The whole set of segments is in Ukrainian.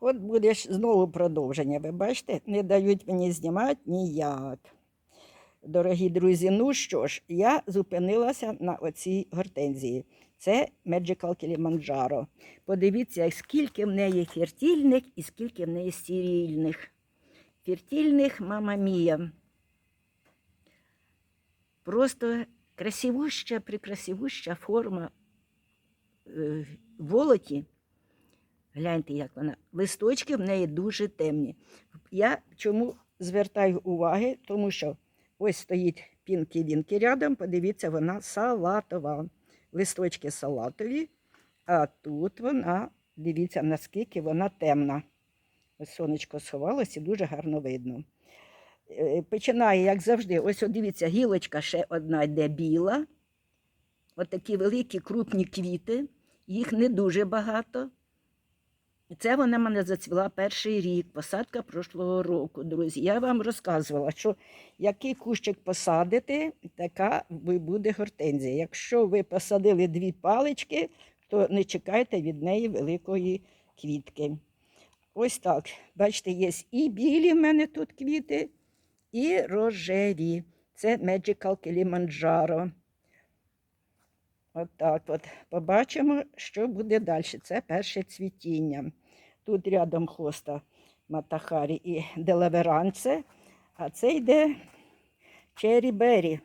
От буде знову продовження. Ви бачите, не дають мені знімати ніяк. Дорогі друзі, ну що ж, я зупинилася на оцій гортензії. Це Magical Kilimanjaro. Подивіться, скільки в неї фертильних і скільки в неї стерильних. Фертильних, мама мія. Просто красивуща, прикрасивуща форма е, волоті. Гляньте, як вона. Листочки в неї дуже темні. Я чому звертаю уваги, тому що ось стоїть пінки-вінки рядом, подивіться, вона салатова. Листочки салатові, а тут вона, дивіться, наскільки вона темна. Сонечко сховалося і дуже гарно видно. Е, Починає, як завжди, ось от дивіться, гілочка ще одна йде біла. От такі великі крупні квіти, їх не дуже багато. І Це вона мене зацвіла перший рік, посадка прошлого року, друзі. Я вам розказувала, що який кущик посадите, така буде гортензія. Якщо ви посадили дві палички, то не чекайте від неї великої квітки. Ось так. Бачите, є і білі в мене тут квіти, і рожеві. Це Magical Kilimanjaro. От так от. Побачимо, що буде далі. Це перше цвітіння. Тут рядом хоста Матахарі і Делаверанце, а це йде Черрі Беррі.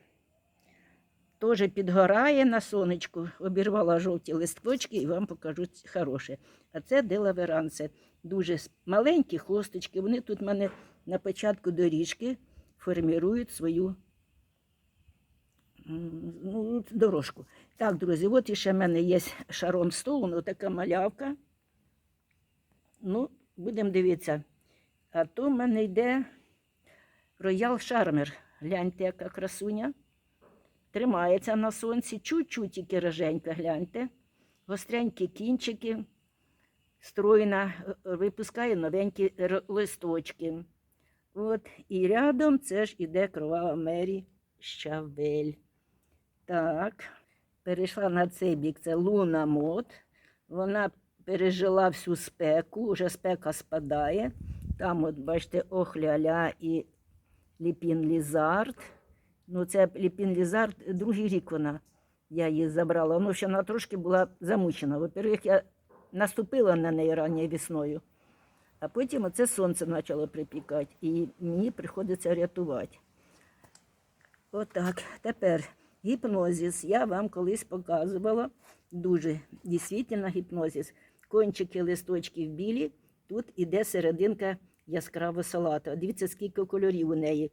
Теж підгорає на сонечку, обірвала жовті листочки і вам покажу хороше. А це Делаверанце. Дуже маленькі хосточки. Вони тут в мене на початку доріжки формірують свою ну, дорожку. Так, друзі, от іще в мене є шарон стоун, така малявка. Ну, будемо дивитися. А то в мене йде роял шармер. Гляньте, яка красуня. Тримається на сонці, чуть-чуть тільки роженька, гляньте. Гостренькі кінчики, стройна, е, випускає новенькі листочки. От, і рядом це ж іде кровава Мері Щавель. Так, перейшла на цей бік, це Луна Мод. Вона пережила всю спеку, вже спека спадає. Там, от, бачите, охляля і Ліпін Лізард. Ну, це Ліпін Лізард, другий рік вона. Я її забрала. Ну, ще вона трошки була замучена. Во-первых, я наступила на неї ранньою весною, а потім оце сонце почало припікати, і мені приходиться рятувати. Отак. Тепер гіпнозис. Я вам колись показувала. Дуже дійсно гіпнозис. Кончики листочків білі. Тут іде серединка яскраво салата. Дивіться, скільки кольорів у неї.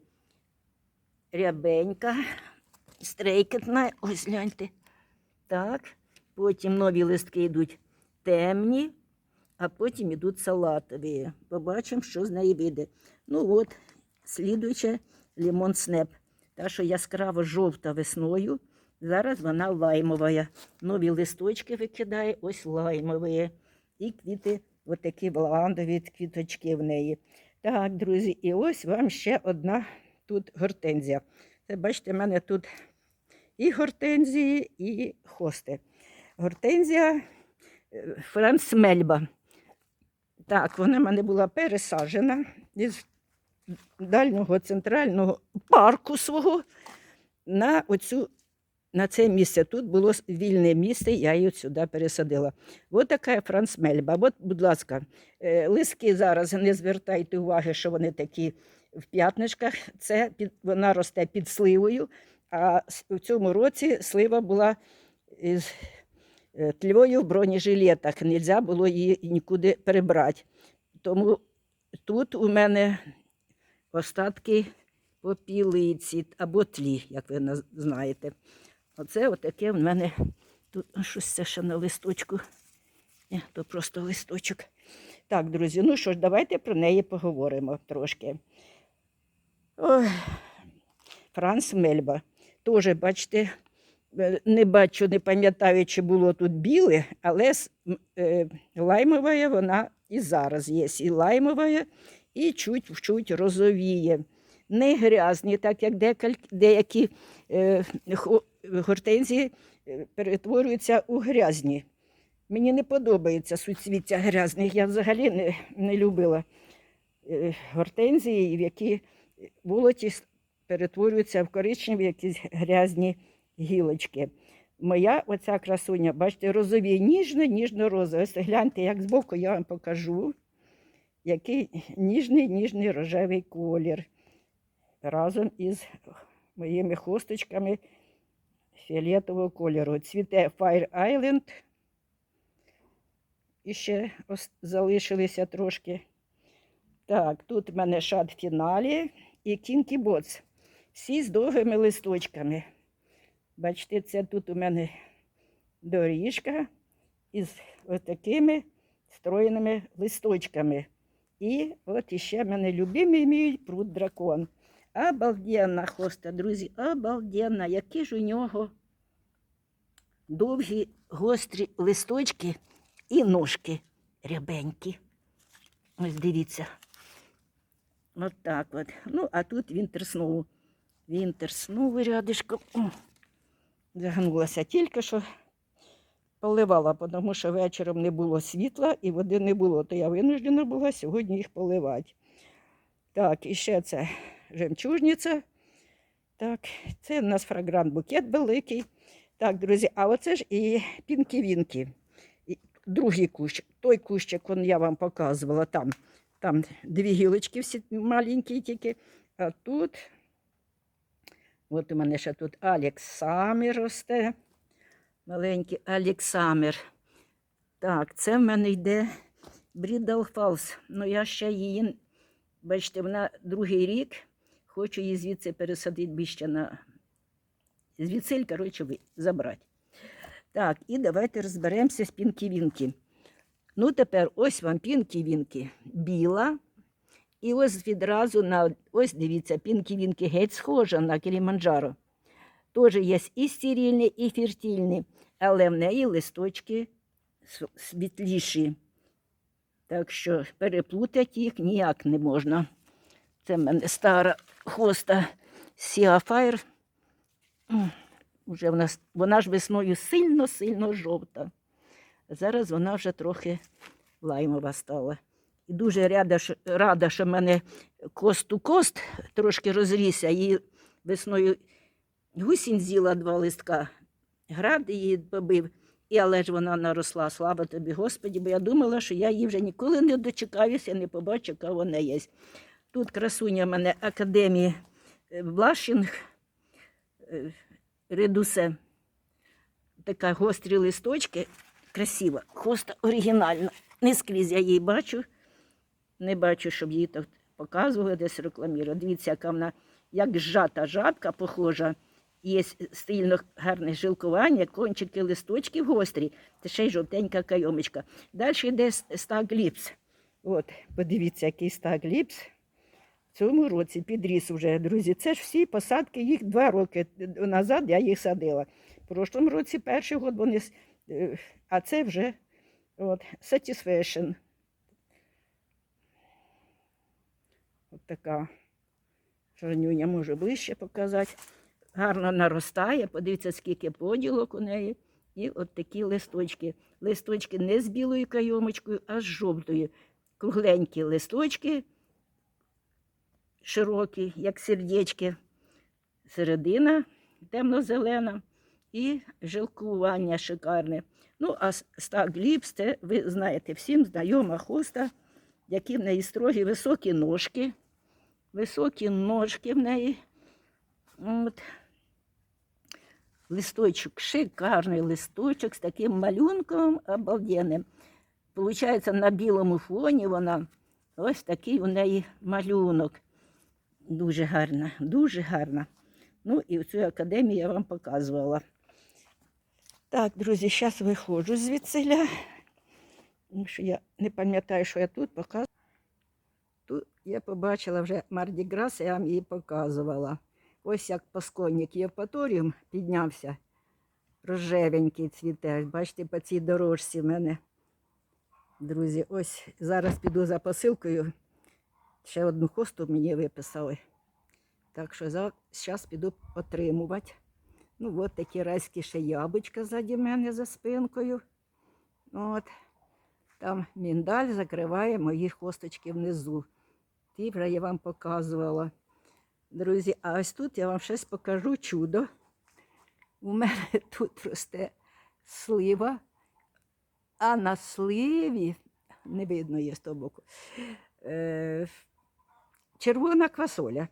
Рябенька, стрейкетна. Ось гляньте. Так. Потім нові листки йдуть темні, а потім йдуть салатові. Побачимо, що з неї вийде. Ну от, слідуюче лімон снеп. Та, що яскраво жовта весною. Зараз вона лаймова. Нові листочки викидає, ось лаймові. І квіти, отакі лавандові квіточки в неї. Так, друзі, і ось вам ще одна тут гортензія. Це бачите, в мене тут і гортензії, і хости. Гортензія е, Франц Мельба. Так, вона в мене була пересаджена із дальнього центрального парку свого на оцю. На це місце тут було вільне місце, я її сюди пересадила. Ось така Франц Мельба. От, будь ласка, е, листки зараз не звертайте уваги, що вони такі в п'ятничках. Це під, вона росте під сливою, а в цьому році слива була із е, тльою в бронежилетах. Нельзя було її нікуди перебрати. Тому тут у мене остатки попілиці або тлі, як ви знаєте. Оце отаке в мене тут щось це ще на листочку. Ні, то просто листочок. Так, друзі, ну що ж, давайте про неї поговоримо трошки. Ой, Франц Мельба. Теж, бачите, е, не бачу, не пам'ятаю, чи було тут біле, але е, лаймова вона і зараз є. І лаймова, і чуть-чуть розовіє. Не грязні, так як деякі е, гортензії е, перетворюються у грязні. Мені не подобається суцвіття грязних. Я взагалі не, не любила е, гортензії, в які волоті перетворюються в коричневі якісь грязні гілочки. Моя оця красуня, бачите, розові, ніжно, ніжно-розові. Ось гляньте, як збоку я вам покажу, який ніжний, ніжний рожевий колір. Разом із моїми хусточками фіолетового кольору. Цвіте Fire Island. І ще залишилися трошки. Так, тут в мене шат фіналі і Кінкі Боц. Всі з довгими листочками. Бачите, це тут у мене доріжка із отакими стройними листочками. І от іще мене любимий мій пруд дракон. Обалденна хоста, друзі, обалденна. Які ж у нього довгі гострі листочки і ножки рябенькі. Ось дивіться. От так от. Ну, а тут Вінтер Сноу. Вінтер Сноу рядишком. Загнулася тільки що поливала, тому що вечором не було світла і води не було, то я винуждена була сьогодні їх поливати. Так, і ще це жемчужниця. Так, це у нас фрагрант букет великий. Так, друзі, а оце ж і пінки-вінки. Другий кущ. Той кущик, он я вам показувала там. Там дві гілочки всі маленькі тільки. А тут, от у мене ще тут Алексамер росте. Маленький Алексамер. Так, це в мене йде Брідал Фалс. Ну я ще її, бачите, вона другий рік. Хочу її звідси пересадити більше на звідсиль, коротше, забрати. Так, і давайте розберемося з пінкі-вінки. Ну, тепер ось вам пінкі-вінки біла. І ось відразу на ось дивіться, пінкі-вінки геть схожа на Кіліманджаро. Теж є і стерильні, і фертильні, але в неї листочки світліші. Так що переплутати їх ніяк не можна. Це в мене стара хоста Сіафайр. Уже вона, вона ж весною сильно-сильно жовта. Зараз вона вже трохи лаймова стала. І дуже рада, рада, що в мене кост у кост трошки розрісся. Її весною гусінь з'їла два листка. Град її побив. І але ж вона наросла, слава тобі, Господі, бо я думала, що я її вже ніколи не дочекаюся, не побачу, яка вона є. Тут красуня в мене академії е, Блашинг, е, редусе. Така гострі листочки, красива, хоста оригінальна. Не скрізь я її бачу. Не бачу, щоб її так показували, десь рекламірували. Дивіться, яка вона як зжата жабка похожа. Є стильно гарне жилкування, кончики листочків гострі, та ще й жовтенька кайомочка. Далі йде стаг ліпс. От, подивіться, який стаг ліпс. В цьому році підріс вже, друзі. Це ж всі посадки, їх два роки назад я їх садила. В прошлому році перший год вони, е, а це вже от, Satisfaction. От така жирнюня можу ближче показати. Гарно наростає, подивіться, скільки поділок у неї. І от такі листочки. Листочки не з білою кайомочкою, а з жовтою. Кругленькі листочки, широкі, як сердечки. Середина темно-зелена і жилкування шикарне. Ну, а с- стаг ліпс, це ви знаєте, всім знайома хоста, які в неї строгі високі ножки. Високі ножки в неї. От. Листочок, шикарний листочок з таким малюнком обалденним. Получається, на білому фоні вона ось такий у неї малюнок. Дуже гарна, дуже гарна. Ну і цю академію я вам показувала. Так, друзі, зараз виходжу звідсиля. Тому що я не пам'ятаю, що я тут показувала. Тут я побачила вже Марді Грас, я вам її показувала. Ось як посконник Євпаторіум піднявся. Рожевенький цвіте. Бачите, по цій дорожці в мене. Друзі, ось зараз піду за посилкою. Ще одну хосту мені виписали. Так що зараз піду отримувати. Ну, от такі райські ще яблучка ззаді мене за спинкою. От. Там міндаль закриває мої хосточки внизу. Ті вже я вам показувала. Друзі, а ось тут я вам щось покажу чудо. У мене тут росте слива, а на сливі, не видно є з того боку, е, червона квасоля.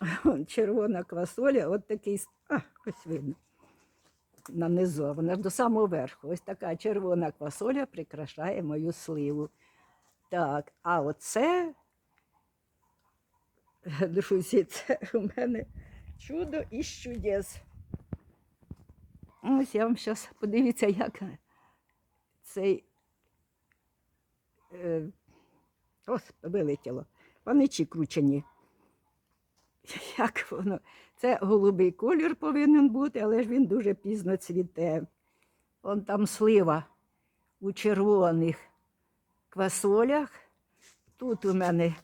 Червона квасоля, от такий, а, ось видно. На низу, вона до самого верху. Ось така червона квасоля прикрашає мою сливу. Так, а оце, друзі, це у мене чудо із чудес. Ось я вам зараз подивіться, як цей. Е, ось, вилетіло. Паничі кручені. Як воно? Це голубий колір повинен бути, але ж він дуже пізно цвіте. Вон там слива у червоних квасолях. Тут у мене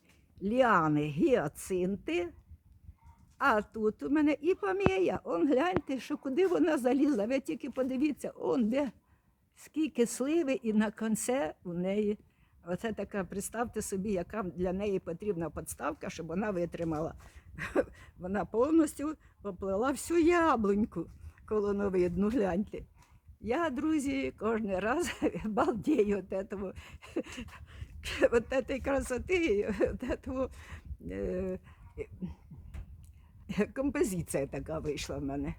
ліани гіацинти, а тут у мене і помія. Он гляньте, що куди вона залізла. Ви тільки подивіться, он де скільки сливи, і на конце у неї. Оце така, представте собі, яка для неї потрібна підставка, щоб вона витримала. Вона повністю оплела всю яблуньку колоновидну, гляньте. Я, друзі, кожен раз балдею от этого, от этой красоти, от этого, е, е, композиція така вийшла в мене.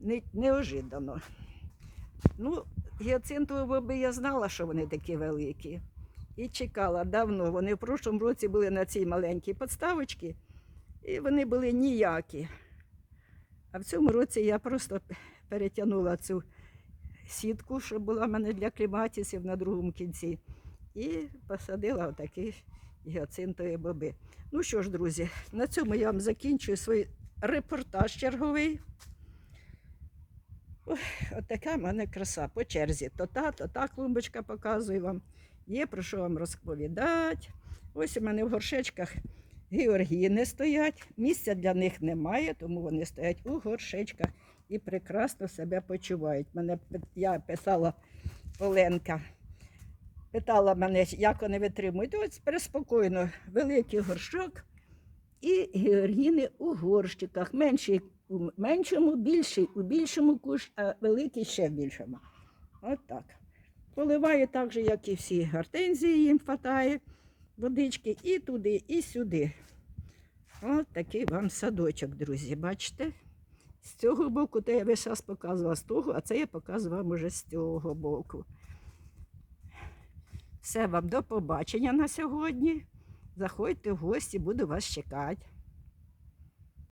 Не, неожиданно. Ну, гіацинтові боби я знала, що вони такі великі. І чекала давно. Вони в прошлому році були на цій маленькій подставочці, і вони були ніякі. А в цьому році я просто перетягнула цю сітку, що була в мене для кліматісів на другому кінці, і посадила отакі гіацинтові боби. Ну що ж, друзі, на цьому я вам закінчую свій репортаж черговий. Ой, от в мене краса по черзі. То та, то та клумбочка показую вам. Є про що вам розповідати. Ось у мене в горшечках георгіни стоять. Місця для них немає, тому вони стоять у горшечках і прекрасно себе почувають. Мене я питала Оленка, питала мене, як вони витримують. Ось переспокійно, великий горшок і георгіни у горщиках. Менший у меншому, більший у більшому кущ, а великий ще в більшому. От так. Поливаю так же, як і всі гортензії, їм хватає водички і туди, і сюди. От такий вам садочок, друзі, бачите? З цього боку, то я весь час показувала з того, а це я показую вам уже з цього боку. Все вам до побачення на сьогодні. Заходьте в гості, буду вас чекати.